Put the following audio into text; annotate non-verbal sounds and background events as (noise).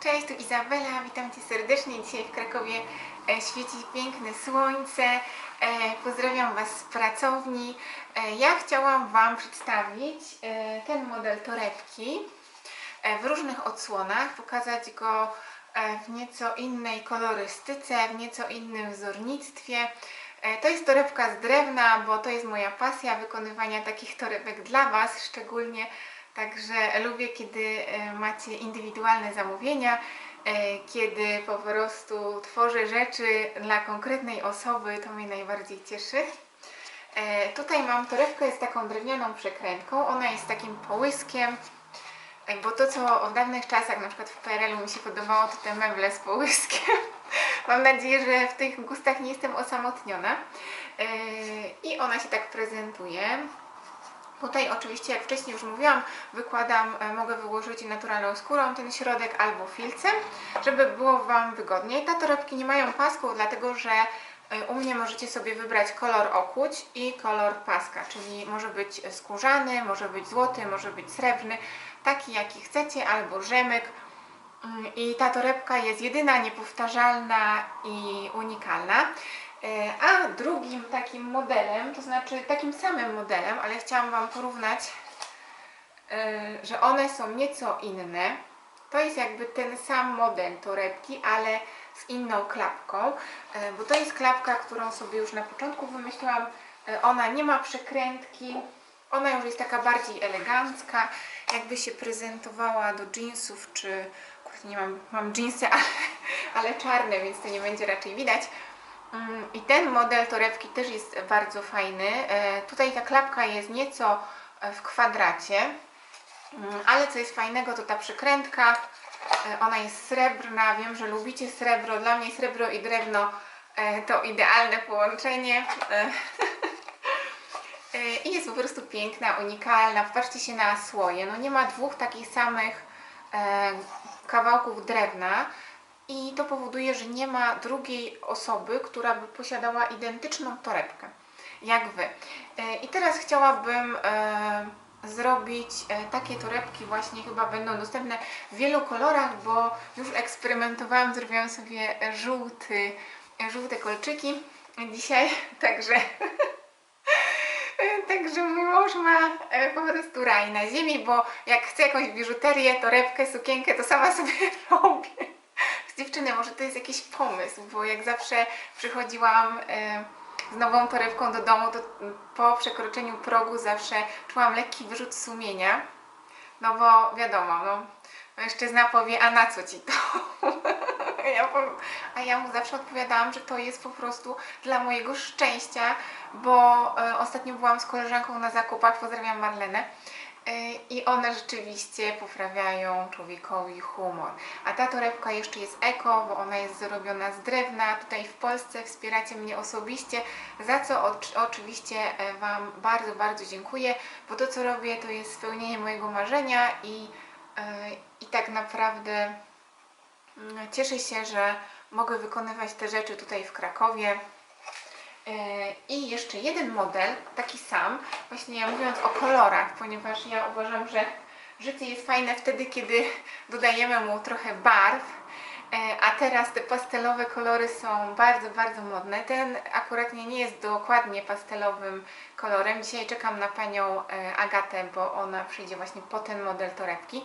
Cześć, tu Izabela, witam Cię serdecznie. Dzisiaj w Krakowie e, świeci piękne słońce. E, Pozdrawiam Was z pracowni. E, Ja chciałam Wam przedstawić ten model torebki w różnych odsłonach, pokazać go w nieco innej kolorystyce, w nieco innym wzornictwie. To jest torebka z drewna, bo to jest moja pasja wykonywania takich torebek dla Was, szczególnie Także lubię, kiedy e, macie indywidualne zamówienia, e, kiedy po prostu tworzę rzeczy dla konkretnej osoby, to mnie najbardziej cieszy. E, Tutaj mam torebkę z taką drewnianą przekrętką, ona jest takim połyskiem, bo to co w dawnych czasach, na przykład w PRL-u mi się podobało, to te meble z połyskiem. (laughs) Mam nadzieję, że w tych gustach nie jestem osamotniona. I ona się tak prezentuje. Tutaj oczywiście, jak wcześniej już mówiłam, wykładam, e, mogę wyłożyć naturalną skórą ten środek albo filcem, żeby było Wam wygodniej. Te torebki nie mają pasków, dlatego że e, u mnie możecie sobie wybrać kolor okuć i kolor paska, czyli może być skórzany, może być złoty, może być srebrny, taki jaki chcecie, albo rzemyk. Mm, I ta torebka jest jedyna, niepowtarzalna i unikalna. E, A drugim takim modelem, to znaczy takim samym modelem, ale chciałam Wam porównać, e, że one są nieco inne. To jest jakby ten sam model torebki, ale z inną klapką, e, bo to jest klapka, którą sobie już na początku wymyśliłam. Ona nie ma przekrętki, ona już jest taka bardziej elegancka, jakby się prezentowała do jeansów, czy kurde, nie mam, mam jeansy, (laughs) ale, ale czarne, więc to nie będzie raczej widać. Mm, I ten model torebki też jest bardzo fajny. E, Tutaj ta klapka jest nieco e, w kwadracie, Mm, ale co jest fajnego to ta przykrętka. E, Ona jest srebrna. Wiem, że lubicie srebro. Dla mnie srebro i drewno to idealne połączenie. (laughs) I jest po prostu piękna, unikalna. Popatrzcie się na słoje. No nie ma dwóch takich samych kawałków drewna. I to powoduje, że nie ma drugiej osoby, która by posiadała identyczną torebkę jak Wy. E, I teraz chciałabym e, zrobić e, takie torebki właśnie chyba będą dostępne w wielu kolorach, bo już eksperymentowałam, zrobiłam sobie żółty, żółte kolczyki dzisiaj, (laughs) także (laughs) Także mój mąż ma po prostu raj na ziemi, bo jak chce jakąś biżuterię, torebkę, sukienkę, to sama sobie (laughs) robię. Dziewczyny, może to jest jakiś pomysł, bo jak zawsze przychodziłam e, z nową torebką do domu, to po przekroczeniu progu zawsze czułam lekki wyrzut sumienia. No bo wiadomo, no, mężczyzna powie, a na co ci to? (laughs) ja powiem, a ja mu zawsze odpowiadałam, że to jest po prostu dla mojego szczęścia, bo e, ostatnio byłam z koleżanką na zakupach, pozdrawiam Marlenę, i one rzeczywiście poprawiają człowiekowi humor. A ta torebka jeszcze jest eko, bo ona jest zrobiona z drewna. Tutaj w Polsce wspieracie mnie osobiście, za co oczy- oczywiście e, Wam bardzo, bardzo dziękuję, bo to co robię to jest spełnienie mojego marzenia i, e, i tak naprawdę mm, cieszę się, że mogę wykonywać te rzeczy tutaj w Krakowie. E, I jeszcze jeden model, taki sam, właśnie mówiąc o kolorach, ponieważ ja uważam, że życie jest fajne wtedy, kiedy dodajemy mu trochę barw, e, a teraz te pastelowe kolory są bardzo, bardzo modne. Ten akurat nie, jest dokładnie pastelowym kolorem. Dzisiaj czekam na panią e, Agatę, bo ona przyjdzie właśnie po ten model torebki.